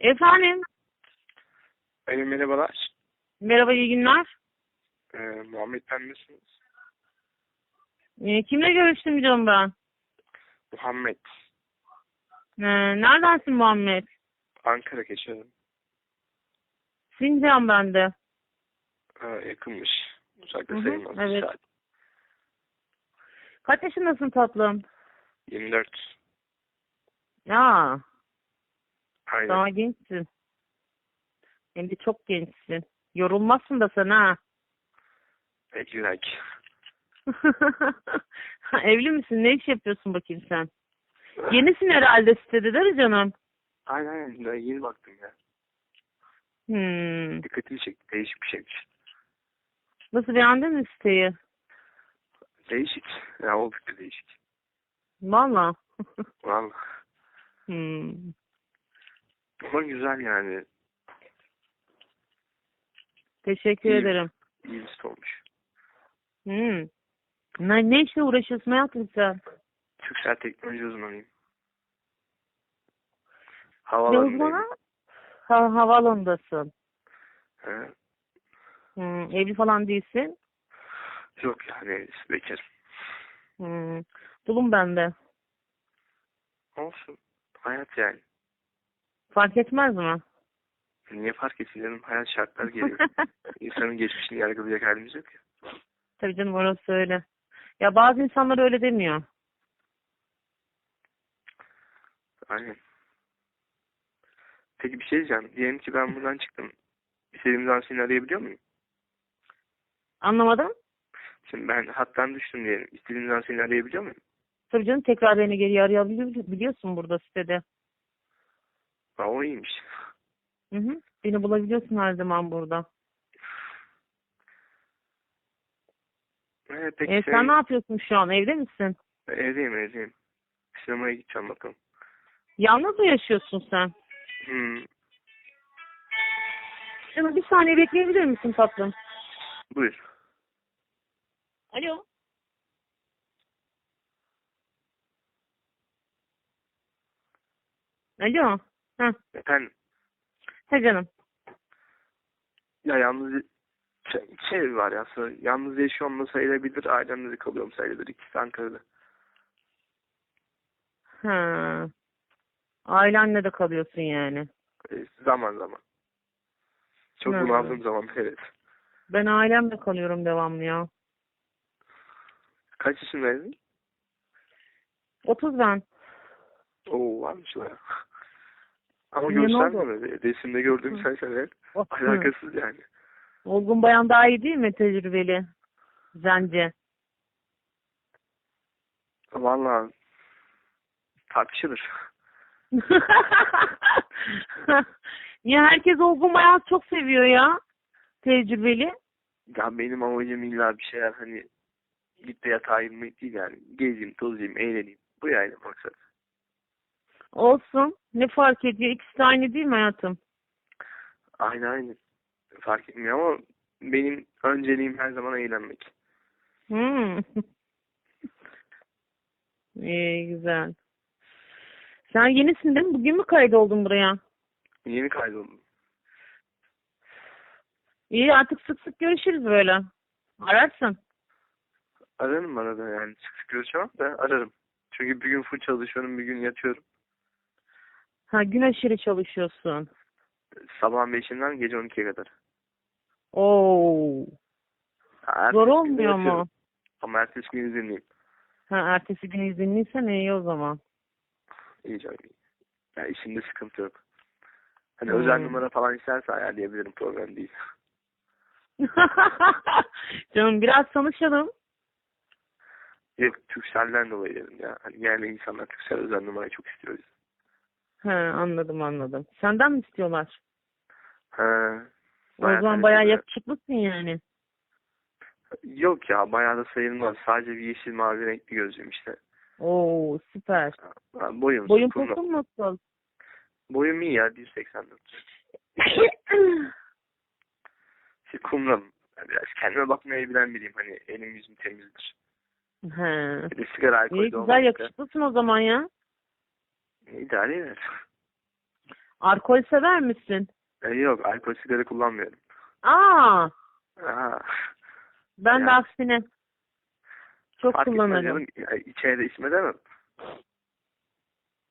Efendim, Alo merhabalar. merhaba iyi günler. Ee, Muhammed ben misiniz? Ee, kimle görüştüm canım ben? Muhammed. Ee, neredensin Muhammed? Ankara geçelim. Sincan bende. Ee, yakınmış. Uzakta Hı hı, sayılmaz. evet. saat. Kaç yaşındasın tatlım? 24. Ya, Aynen. daha gençsin. Hem de çok gençsin. Yorulmazsın da sen ha. Belki belki. Evli misin? Ne iş yapıyorsun bakayım sen? Yenisin herhalde sitede değil mi canım? Aynen aynen. Daha yeni baktım ya. Hmm. Dikkatimi çekti. Değişik bir şeymiş. Nasıl beğendin mi siteyi? Değişik. Ya oldukça değişik. Valla. Vallahi. hmm. Ama güzel yani. Teşekkür İyi. ederim. İyi bir olmuş. Hmm. Ne, ne işle uğraşıyorsun hayatım sen? Türksel teknoloji uzmanıyım. Uzmanı? Ha, havaalanındasın. He. Hmm. Evli falan değilsin. Yok yani bekar. Hmm. Dulum bende. Olsun. Hayat yani. Fark etmez mi? Niye fark etsin canım? Hayat şartlar geliyor. İnsanın geçmişini yargılayacak halimiz yok ya. Tabii canım orası öyle. Ya bazı insanlar öyle demiyor. Aynen. Peki bir şey diyeceğim. Diyelim ki ben buradan çıktım. İstediğim zaman seni arayabiliyor muyum? Anlamadım. Şimdi ben hattan düştüm diyelim. İstediğim zaman seni arayabiliyor muyum? Tabii canım tekrar beni geri arayabiliyor biliyorsun burada sitede. Ha, o iyiymiş. Hı hı. Beni bulabiliyorsun her zaman burada. Ee, peki E, şey- sen ne yapıyorsun şu an? Evde misin? Evdeyim evdeyim. Sinemaya gideceğim bakalım. Yalnız mı yaşıyorsun sen? Hmm. Canım bir saniye bekleyebilir misin tatlım? Buyur. Alo. Alo. Heh. Efendim. He canım. Ya yalnız şey, şey var ya aslında yalnız yaşıyorum da sayılabilir. Ailemle de kalıyorum sayılır. İkisi Ankara'da. Ha. Ailenle de kalıyorsun yani. Ee, zaman zaman. Çok Hı. bunaldığım zaman evet. Ben ailemle kalıyorum devamlı ya. Kaç yaşındaydın? 30 ben. Oo varmış ya. Ama Niye, ne göstermedi. Resimde gördüğüm Hı. sen şeyler Oh, hı. alakasız yani. Olgun bayan daha iyi değil mi tecrübeli? Bence. Vallahi tartışılır. Niye herkes olgun bayan çok seviyor ya? Tecrübeli. Ya benim amacım illa bir şeyler hani git de yatağa inmek değil yani. Gezeyim, tozayım, eğleneyim. Bu yani maksat. Olsun. Ne fark ediyor? İkisi de aynı değil mi hayatım? Aynı aynı. Fark etmiyor ama benim önceliğim her zaman eğlenmek. Hmm. İyi güzel. Sen yenisin değil mi? Bugün mü kaydoldun buraya? Yeni kaydoldum. İyi artık sık sık görüşürüz böyle. Ararsın. Ararım arada yani. Sık sık görüşemem de ararım. Çünkü bir gün full çalışıyorum, bir gün yatıyorum. Ha gün aşırı çalışıyorsun. Sabahın beşinden gece 12'ye kadar. Oo. Ha, Zor ertesi gün de olmuyor mu? Ama ertesi gün izinliyim. Ha ertesi gün izinliysen iyi o zaman. İyi canım iyi. Ya işimde sıkıntı yok. Hani Hmm. özel numara falan isterse ayarlayabilirim problem değil. Canım biraz tanışalım. Yok Türkcell'den dolayı dedim ya. Hani genelde insanlar Türkcell özel numarayı çok istiyor. He anladım anladım. Senden mi istiyorlar? Ha. O zaman bayağı yakışıklısın yani. Yok ya bayağı da sayılmaz. Sadece bir yeşil mavi renkli gözlüğüm işte. Oo süper. Ha, boyum. Boyun posun nasıl? Boyum iyi ya 1.84. Şey, kumralım. Yani biraz kendime bakmayı bilen biriyim. Hani elim yüzüm temizdir. He. Bir de sigara alkol İyi güzel olmadıkça yakışıklısın o zaman ya. İdare eder. Alkol sever misin? E, yok alkol sigara kullanmıyorum. Aa, Aha. ben de Ya. aksine çok Fark kullanırım. canım. Ya, içeri de içme demem.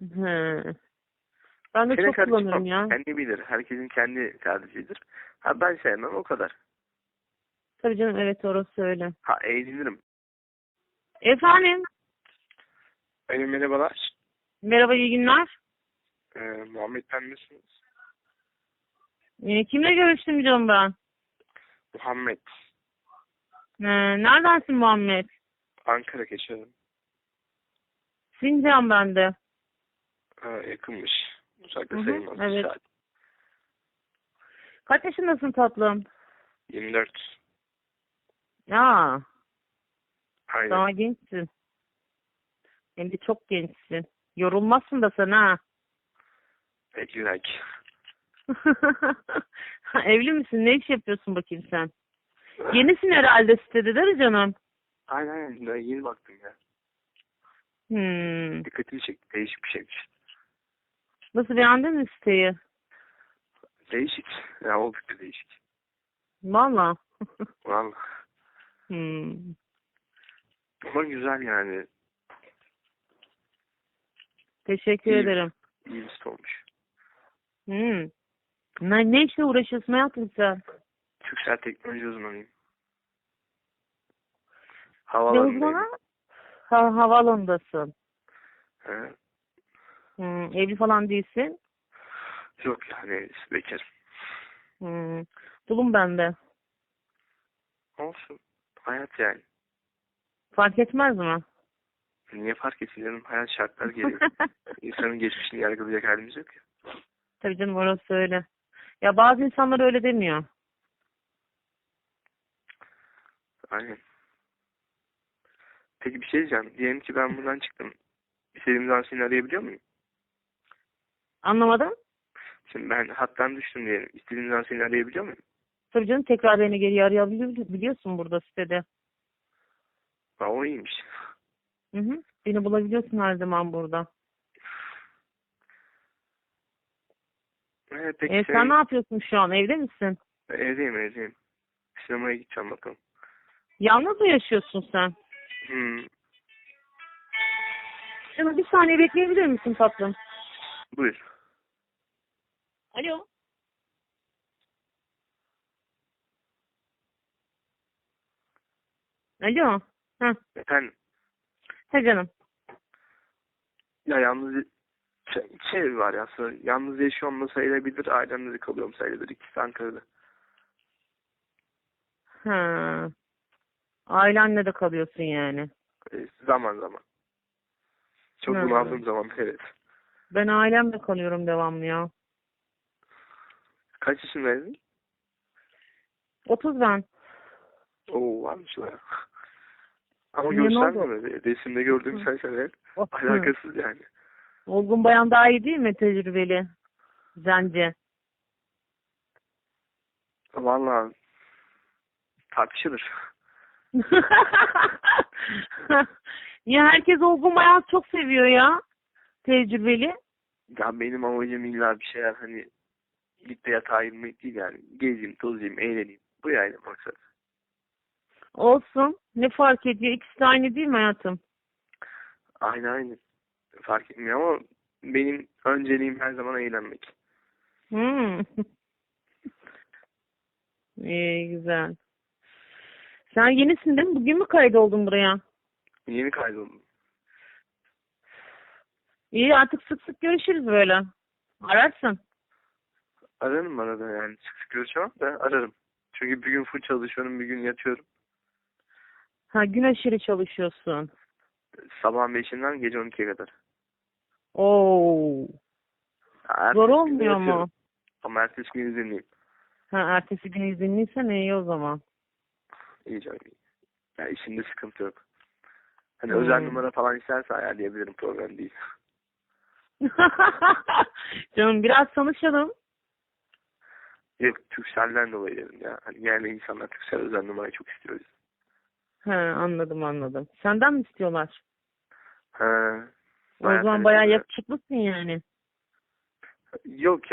He. Ben de Sene çok kullanırım ya. Kendi bilir. Herkesin kendi tercihidir. Ha ben sevmem o kadar. Tabii canım evet orası öyle. Ha eğlenirim. Efendim, Benim merhabalar. Merhaba iyi günler. Ee, Muhammed ben misiniz? Ee, kimle görüştüm canım ben? Muhammed. Ee, neredensin Muhammed? Ankara geçiyorum. Sincan bende. Ha, yakınmış. Uzakta sayılmaz. bir evet. saat. Kaç yaşındasın tatlım? 24. Aa, Aynen. daha gençsin. Hem de çok gençsin. Yorulmazsın da sen ha. Belki belki. Evli misin? Ne iş yapıyorsun bakayım sen? Yenisin herhalde sitede değil mi canım? Aynen aynen. Daha yeni baktım ya. Hmm. Dikkatimi çekti. Değişik bir şeymiş. Nasıl beğendin mi siteyi? Değişik. Ya oldukça değişik. Valla. Vallahi. hmm. Ama güzel yani. Teşekkür İyi. ederim. İyi bir olmuş. Hmm. Ne, ne işle uğraşıyorsun hayatım sen? Türksel teknoloji uzmanıyım. Ne Havalarındayım. uzmanı? Ha, havaalanındasın. He. Hmm. Evli falan değilsin. Yok yani bekar. Hmm. Dulum bende. Olsun. Hayat yani. Fark etmez mi? Niye fark etsin Hayat şartlar geliyor. İnsanın geçmişini yargılayacak halimiz yok ya. Tabii canım orası öyle. Ya bazı insanlar öyle demiyor. Aynen. Peki bir şey diyeceğim. Diyelim ki ben buradan çıktım. İstediğim zaman seni arayabiliyor muyum? Anlamadım. Şimdi ben hattan düştüm diyelim. İstediğim zaman seni arayabiliyor muyum? Tabii canım tekrar beni geri arayabiliyorsun burada sitede. Ha, o iyiymiş. Hı hı. Beni bulabiliyorsun her zaman burada. Ee, peki E, şey, sen ne yapıyorsun şu an? Evde misin? evdeyim evdeyim. Sinemaya gideceğim bakalım. Yalnız mı yaşıyorsun sen? Hmm. Şimdi bir saniye bekleyebilir misin tatlım? Buyur. Alo. Alo. Heh. Efendim. He canım. Ya yalnız şey, şey var ya aslında yalnız yaşıyorum da sayılabilir. Ailemle de kalıyorum sayılabilir. İkisi Ankara'da. Ha. Ailenle de kalıyorsun yani. Ee, zaman zaman. Çok Hı. bunaldığım zaman evet. Ben ailemle kalıyorum devamlı ya. Kaç yaşındaydın? 30 ben. Oo varmış ya. Ama Niye, ne göstermedi. Resimde gördüğüm Hı. sen sen evet. Oh. Alakasız yani. Olgun bayan daha iyi değil mi tecrübeli? Bence. Vallahi tartışılır. ya herkes olgun bayan çok seviyor ya. Tecrübeli. Ya benim amacım illa bir şeyler hani git de yatağa ayırmak değil yani. Gezeyim, tozayım, eğleneyim. Bu yani maksat. Olsun. Ne fark ediyor? İkisi de aynı değil mi hayatım? Aynı aynı. Fark etmiyor ama benim önceliğim her zaman eğlenmek. Hmm. İyi güzel. Sen yenisin değil mi? Bugün mü kaydoldun buraya? Yeni kaydoldum. İyi artık sık sık görüşürüz böyle. Ararsın. Ararım arada yani. Sık sık görüşemem de ararım. Çünkü bir gün full çalışıyorum, bir gün yatıyorum. Ha gün aşırı çalışıyorsun. Sabahın 5'inden gece 12'ye kadar. Oo. Ertesi Zor gün olmuyor yatıyorum. mu? Ama ertesi gün izinliyim. Ha ertesi gün izinliysen iyi o zaman. İyi canım iyi. Ya işimde sıkıntı yok. Hani Hmm. özel numara falan isterse ayarlayabilirim problem değil. Canım biraz tanışalım. Yok Türkcell'den dolayı dedim ya. Hani genelde insanlar Türkcell özel numarayı çok istiyor. He anladım anladım. Senden mi istiyorlar? Ha. O zaman bayağı yakışıklısın yani. Yok ya